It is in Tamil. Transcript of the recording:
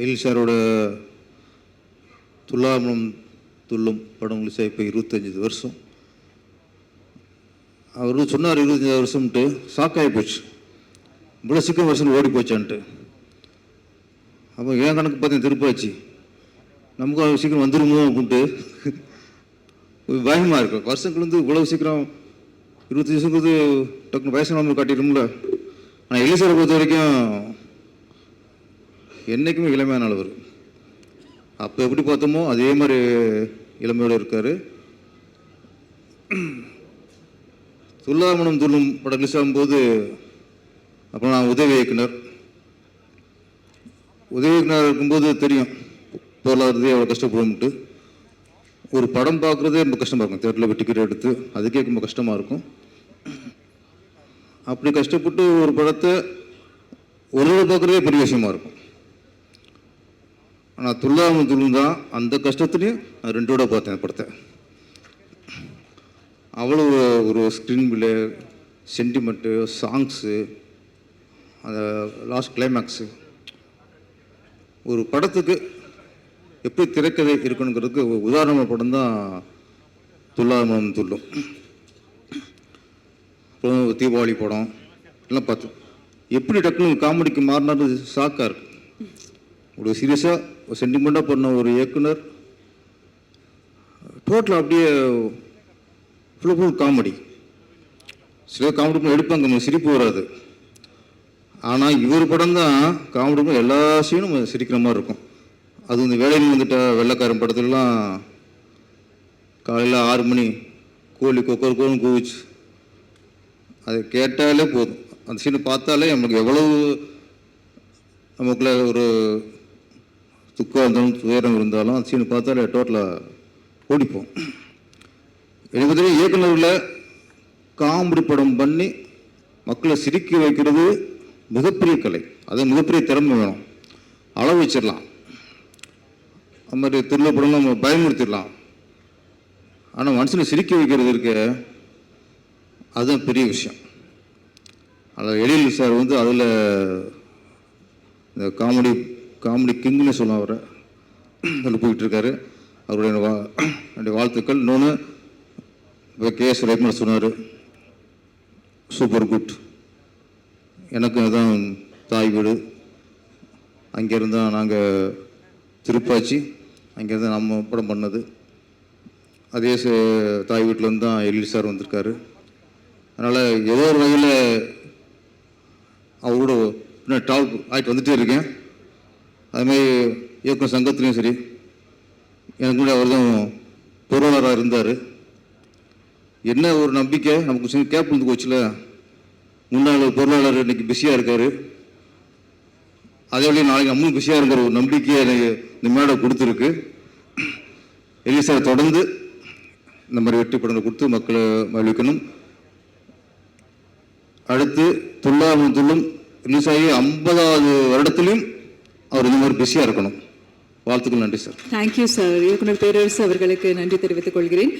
எழில் சாரோட துல்லாமலம் துள்ளும் படம் ரிலீஸ் இப்போ இருபத்தஞ்சி வருஷம். அவர் சொன்னார் இருபத்தஞ்சாவது வருஷம்ட்டு ஷாக்காகி போச்சு. இவ்வளோ சீக்கிரம் வருஷம் ஓடி போச்சான்ட்டு. அப்போ ஏன் கணக்கு பார்த்தீங்க திருப்பாச்சு. நமக்கு அவ்வளோ சீக்கிரம் வந்துருமோ அப்படின்ட்டு. பயமாக இருக்கும் வருஷங்கள் வந்து இவ்வளோ சீக்கிரம் இருபத்தஞ்சி வருஷங்கிறது டக்குனு வயசானவங்க காட்டிடும்ல. ஆனால் எலிசாரை பொறுத்த வரைக்கும் என்றைக்குமே இளமையானவர் அப்போ எப்படி பார்த்தோமோ அதே மாதிரி இளமையோடு இருக்கார். துல்லாமணம் துள்ளும் படம் ரிலீஸ் ஆகும்போது அப்போ நான் உதவி இயக்குனர். உதவி இயக்குனர் இருக்கும்போது தெரியும் பொருளாதாரத்தை எவ்வளோ கஷ்டப்படும்ட்டு ஒரு படம் பார்க்குறதே ரொம்ப கஷ்டமாக இருக்கும். தேட்டரில் போய் டிக்கெட் எடுத்து அதுக்கே ரொம்ப கஷ்டமாக இருக்கும். அப்படி கஷ்டப்பட்டு ஒரு படத்தை ஒரு பார்க்குறதே பெரிய விஷயமா இருக்கும். ஆனால் துல்லாமல் துள்ளும் தான் அந்த கஷ்டத்துலேயும் நான் ரெண்டோட பார்த்தேன் அந்த படத்தை. அவ்வளோ ஒரு ஸ்க்ரீன் பிளே சென்டிமெண்ட்டு சாங்ஸு அந்த லாஸ்ட் கிளைமேக்ஸு ஒரு படத்துக்கு எப்படி திரைக்கதை இருக்கணுங்கிறதுக்கு ஒரு உதாரண படம் தான் துல்லாமலம் துள்ளும். அப்புறம் தீபாவளி படம் எல்லாம் பார்த்தோம் எப்படி டக்குனு காமெடிக்கு மாறினாரு ஷாக்காக இருக்கு ஒரு சீரியஸாக சென்டிமெண்ட்டாக பண்ண ஒரு இயக்குனர். டோட்டலாக அப்படியே ஃபுல் ஃபுல் காமெடி சில காமெடி படம் எடுப்பாங்க சிரிப்பு வராது. ஆனால் இவர் படம் தான் காமெடி படம் எல்லா சீனும் சிரிக்கிற மாதிரி இருக்கும். அது இந்த வேலையில் வந்துட்ட வெள்ளைக்காரன் படத்துலலாம் காலையில் ஆறு மணி கோழி கொக்கர் கோன்னு கூவிச்சு. அதை கேட்டாலே போதும். அந்த சீனை பார்த்தாலே நமக்கு எவ்வளவு நமக்குள்ள ஒரு துக்கம் இருந்தாலும் துயரம் இருந்தாலும் அந்த சீனை பார்த்தாலே டோட்டலாக ஓடிப்போம். எனக்கு தெரியும் இயக்குநர்களில் காமெடி படம் பண்ணி மக்களை சிரிக்க வைக்கிறது மிகப்பெரிய கலை. அது மிகப்பெரிய திறமை வேணும். அளவு வச்சிடலாம். அது மாதிரி திருவிழா படம் நம்ம பயமுறுத்திடலாம். ஆனால் மனுஷனை சிரிக்க வைக்கிறது இருக்க அதுதான் பெரிய விஷயம். அதில் எழில் சார் வந்து அதில் இந்த காமெடி காமெடி கிங்னு சொல்லுவோம் அவரை. அதில் போயிட்டுருக்காரு. அவருடைய வா என்னுடைய வாழ்த்துக்கள். இன்னொன்று இப்போ கே எஸ் ரவிக்குமார் சொன்னார் சூப்பர் குட். எனக்கு அதுதான் தாய் வீடு. அங்கேருந்து தான் நாங்கள் திருப்பாச்சி அங்கேருந்து நம்ம படம் பண்ணது. அதே தாய் வீட்டிலேருந்து தான் எழில் சார் வந்திருக்காரு. அதனால் ஏதோ ஒரு வகையில் அவரோட இன்னும் டாப் ஆகிட்டு வந்துகிட்டே இருக்கேன். அதுமாதிரி இயக்குனர் சங்கத்துலேயும் சரி எனக்கு கூட அவர் தான் பொருளாளராக இருந்தார். என்ன ஒரு நம்பிக்கை? நமக்கு சின்ன கேப் வந்து போச்சுல. முன்னாள் பொருளாளர் இன்னைக்கு பிஸியாக இருக்கார். அதே வழியும் நாளைக்கு அம்மும் பிஸியாக இருக்கிற ஒரு நம்பிக்கையை எனக்கு இந்த மேடை கொடுத்துருக்கு. எலிசா தொடர்ந்து இந்த மாதிரி வெற்றி படங்களை கொடுத்து மக்களை மகிழ்விக்கணும் அடுத்து துல்லாமும் துள்ளும் ரிலீஸ் ஆகி ஐம்பதாவது வருடத்திலையும் அவர் இந்த மாதிரி பிஸியாக இருக்கணும். வாழ்த்துக்கள் நன்றி சார் தேங்க்யூ சார் இயக்குனர் பேரரசு அவர்களுக்கு நன்றி தெரிவித்துக் கொள்கிறேன்.